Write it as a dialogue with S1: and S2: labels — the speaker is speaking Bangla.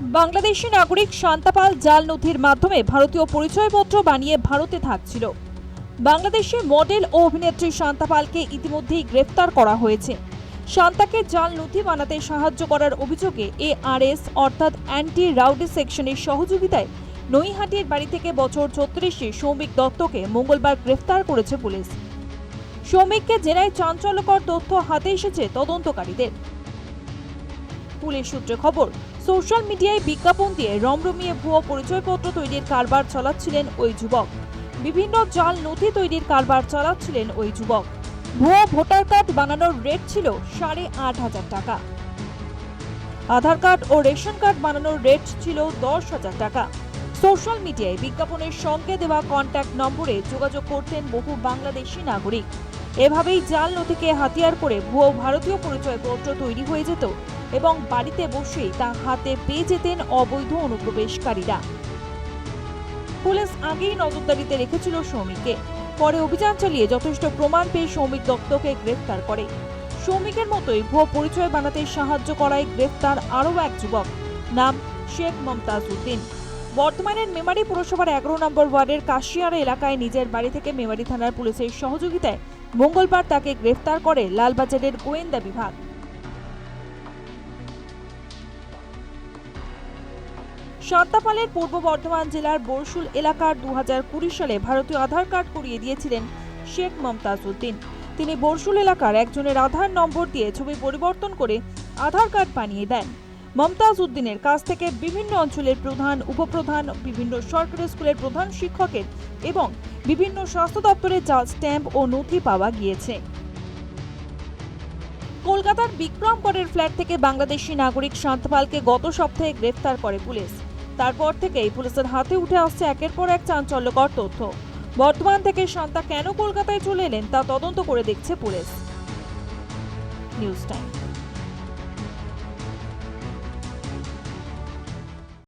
S1: বাংলাদেশি নাগরিক শান্তাপাল জাল নথির মাধ্যমে ভারতীয় পরিচয়পত্র বানিয়ে ভারতে থাকছিল। বাংলাদেশে মডেল ও অভিনেত্রী শান্তাপালকে ইতিমধ্যেই গ্রেফতার করা হয়েছে। শান্তাকে জাল নথি বানাতে সাহায্য করার অভিযোগে এআরএস অর্থাৎ অ্যান্টি রাউডি সেকশনের সহযোগিতায় নৈহাটির বাড়ি থেকে বছর ছত্রিশে সৌমিক দত্তকে মঙ্গলবার গ্রেফতার করেছে পুলিশ। সৌমিককে জেরায় চাঞ্চল্যকর তথ্য হাতে এসেছে তদন্তকারীদের। পুলিশ সূত্রে খবর সোশ্যাল মিডিয়ায় বিজ্ঞাপন দিয়ে রমরমিয়ে ভুয়ো পরিচয়পত্র তৈরির কারবার চালাচ্ছিলেন ওই যুবক। বিভিন্ন জাল নথি তৈরির কারবার চালাচ্ছিলেন ওই যুবক। ভুয়ো ভোটার কার্ড বানানোর রেট ছিল সাড়ে আট হাজার টাকা। আধার কার্ড ও রেশন কার্ড বানানোর রেট ছিল দশ হাজার টাকা। সোশ্যাল মিডিয়ায় বিজ্ঞাপনের সঙ্গে দেওয়া কন্ট্যাক্ট নম্বরে যোগাযোগ করতেন বহু বাংলাদেশি নাগরিক। এভাবেই জাল নথিকে হাতিয়ার করে ভুয়ো ভারতীয় পরিচয়পত্র তৈরি হয়ে যেত এবং বাড়িতে বসেই তা হাতে পেয়ে যেতেন অবৈধ অনুপ্রবেশকারীরা। পুলিশ আগেই নজরদারিতে রেখেছিল সৌমিককে পরে অভিযান চালিয়ে যথেষ্ট প্রমাণ পেয়ে সৌমিক দত্তকে গ্রেফতার করে। সৌমিকের মতোই ভুয়ো পরিচয় বানাতে সাহায্য করায় গ্রেফতার আরও এক যুবক। নাম শেখ মমতাজ উদ্দিন। বর্তমানের মেমারি পুরসভার এগারো নম্বর ওয়ার্ডের কাশিয়ারা এলাকায় নিজের বাড়ি থেকে মেমারি থানার পুলিশের সহযোগিতায় মঙ্গলবার তাকে গ্রেফতার করে লালবাজারের গোয়েন্দা বিভাগ। শান্তাপালের পূর্ব বর্ধমান জেলার বরশুল এলাকার দু হাজার কুড়ি সালে ভারতীয় আধার কার্ড করিয়ে দিয়েছিলেন শেখ মমতাজ উদ্দিন। তিনি বরশুল এলাকার একজনের আধার নম্বর দিয়ে ছবি পরিবর্তন করে আধার কার্ড বানিয়ে দেন। মমতাজ উদ্দিনের কাছ থেকে বিভিন্ন অঞ্চলের প্রধান, উপপ্রধান, বিভিন্ন সরকারি স্কুলের প্রধান শিক্ষকের এবং বিভিন্ন স্বাস্থ্য দপ্তরের জাল স্ট্যাম্প ও নথি পাওয়া গিয়েছে। কলকাতার বিক্রমগড়ের ফ্ল্যাট থেকে বাংলাদেশি নাগরিক শান্তপালকে গত সপ্তাহে গ্রেফতার করে পুলিশ। তারপর থেকেই পুলিশের হাতে উঠে আসছে একের পর এক চাঞ্চল্যকর তথ্য। বর্তমান থেকে শান্তা কেন কলকাতায় চলে এলেন তা তদন্ত করে দেখছে পুলিশ। News time.